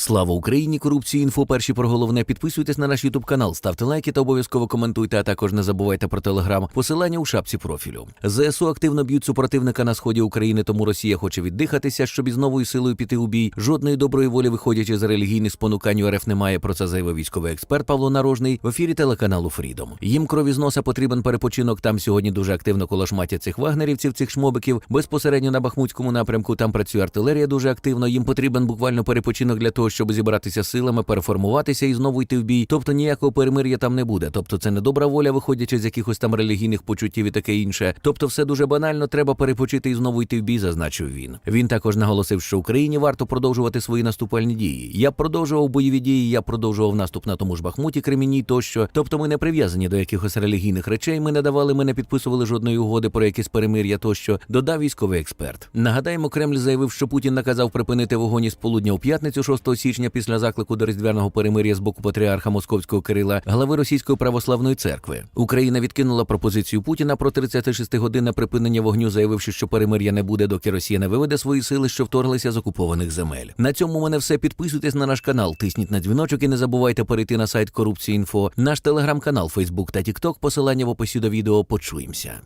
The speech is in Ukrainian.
Слава Україні! Корупції інфо. Перші про головне. Підписуйтесь на наш Ютуб канал, ставте лайки та обов'язково коментуйте. А також не забувайте про телеграм. Посилання у шапці профілю. ЗСУ активно б'ють супротивника на сході України, тому Росія хоче віддихатися, щоб із новою силою піти у бій. Жодної доброї волі, виходячи з релігійних спонукань у РФ немає. Про це заявив військовий експерт Павло Нарожний в ефірі телеканалу Фрідом. Їм крові з носа потрібен перепочинок. Там сьогодні дуже активно колошматять цих вагнерівців, цих шмобиків. Безпосередньо на Бахмутському напрямку там працює артилерія дуже активно. Їм потрібен буквально перепочинок для того, щоб зібратися силами, переформуватися і знову йти в бій. Тобто ніякого перемир'я там не буде. Тобто це не добра воля, виходячи з якихось там релігійних почуттів і таке інше. Тобто, все дуже банально, треба перепочити і знову йти в бій, зазначив він. Він також наголосив, що Україні варто продовжувати свої наступальні дії. Я продовжував бойові дії, я продовжував наступ на тому ж Бахмуті, Кремінні тощо. Тобто, ми не прив'язані до якихось релігійних речей. Ми не давали, ми не підписували жодної угоди про якісь перемир'я тощо. Додав військовий експерт. Нагадаємо, Кремль заявив, що Путін наказав припинити вогонь із полудня у п'ятницю, 6 січня, після заклику до різдвяного перемир'я з боку патріарха Московського Кирила, глави Російської православної церкви. Україна відкинула пропозицію Путіна про 36 годинне припинення вогню, заявивши, що перемир'я не буде, доки Росія не виведе свої сили, що вторглися з окупованих земель. На цьому мене все. Підписуйтесь на наш канал, тисніть на дзвіночок і не забувайте перейти на сайт Корупції.Інфо, наш телеграм-канал, Фейсбук та Тікток. Посилання в описі до відео. Почуємося.